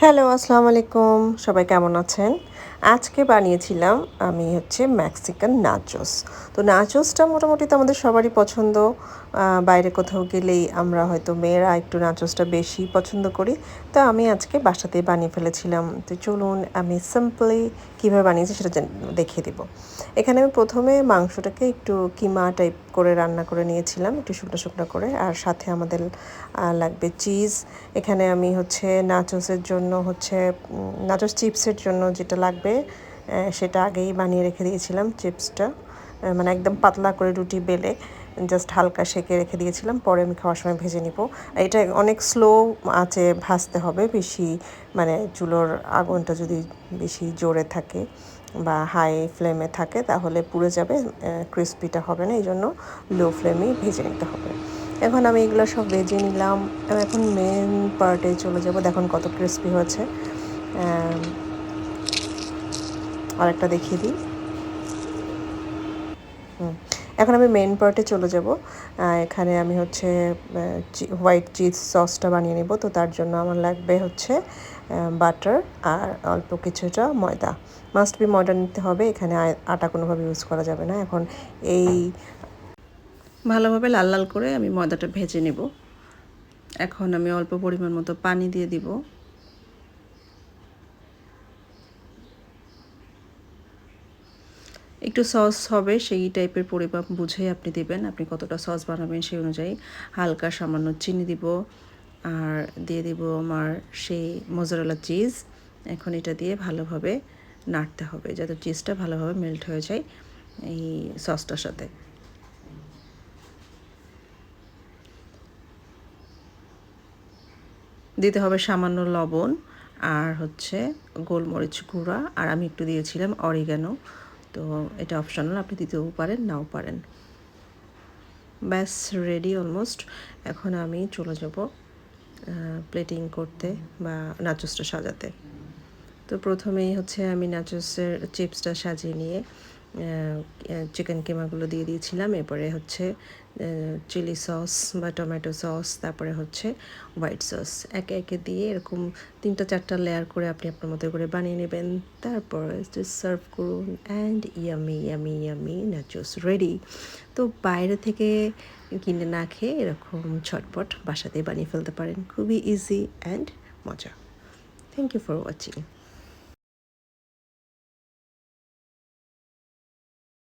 Hello আসসালামু আলাইকুম। সবাই কেমন আছেন? আজকে বানিয়েছিলাম আমি হচ্ছে ম্যাক্সিকান নাচোস তো নাচোসটা মোটামুটি তো আমাদের সবারই পছন্দ। বাইরে কোথাও গেলেই আমরা হয়তো মেয়েরা একটু নাচোসটা বেশি পছন্দ করি। তো আমি আজকে বাসাতে বানিয়ে ফেলেছিলাম। তো চলুন আমি সিম্পলি কীভাবে বানিয়েছি সেটা দেখিয়ে দিব। এখানে আমি প্রথমে মাংসটাকে একটু কিমা টাইপ করে রান্না করে নিয়েছিলাম, একটু শুকনো শুকনো করে। আর সাথে আমাদের লাগবে চিজ এখানে আমি হচ্ছে নাচোসের জন্য হচ্ছে নাচোস চিপসের জন্য যেটা লাগবে সেটা আগেই বানিয়ে রেখে দিয়েছিলাম চিপসটা মানে একদম পাতলা করে রুটি বেলে জাস্ট হালকা সেকে রেখে দিয়েছিলাম, পরে আমি খাওয়ার সময় ভেজে নিব। এটা অনেক স্লো আঁচে ভাজতে হবে, বেশি মানে চুলোর আগুনটা যদি বেশি জোরে থাকে বা হাই ফ্লেমে থাকে তাহলে পুড়ে যাবে ক্রিস্পিটা হবে না এই জন্য লো ফ্লেমেই ভেজে নিতে হবে। এখন আমি এগুলো সব ভেজে নিলাম, এখন মেন পার্টে চলে যাব, দেখুন কত ক্রিস্পি হয়েছে। আরেকটা দেখিয়ে দিই। হুম। এখন আমি মেন পার্টে চলে যাব। এখানে আমি হচ্ছে হোয়াইট চিজ সসটা বানিয়ে নেব। তো তার জন্য আমার লাগবে হচ্ছে বাটার আর অল্প কিছুটা ময়দা। মাস্ট বি ময়দা নিতে হবে, এখানে আটা কোনোভাবে ইউজ করা যাবে না। এখন এই ভালোভাবে লাল লাল করে আমি ময়দাটা ভেজে নেব। এখন আমি অল্প পরিমাণ মতো পানি দিয়ে দিব। একটু সস হবে, সেই টাইপের পরিমাপ বুঝে আপনি দেবেন। আপনি কতটা সস বানাবেন সেই অনুযায়ী হালকা সামান্য চিনি দিব আর দিয়ে দিব আমার সেই মোজারেলা চিজ এখন এটা দিয়ে ভালোভাবে নাড়তে হবে যাতে চিজটা ভালোভাবে মেল্ট হয়ে যায় এই সসটার সাথে। দিতে হবে সামান্য লবণ আর হচ্ছে গোলমরিচ গুঁড়া। আর আমি একটু দিয়েছিলাম অরিগানো। তো এটা অপশনাল, আপনি দিতেও পারেন, নাও পারেন। ব্যাস রেডি অলমোস্ট এখন আমি চলে যাব প্লেটিং করতে বা নাচোসটা সাজাতে। তো প্রথমেই হচ্ছে আমি নাচোসের চিপসটা সাজিয়ে নিয়ে চিকেন কিমাগুলো দিয়ে দিয়েছিলাম। এরপরে হচ্ছে চিলি সস বা টমেটো সস তারপরে হচ্ছে হোয়াইট সস একে একে দিয়ে এরকম তিনটা চারটা লেয়ার করে আপনি আপনার মতো করে বানিয়ে নেবেন। তারপর সার্ভ করুন and yummy yummy yummy nachos ready তো বাইরে থেকে কিনে না খেয়ে এরকম ছটপট বাসাতেই বানিয়ে ফেলতে পারেন। খুবই ইজি অ্যান্ড মজা। Thank you for watching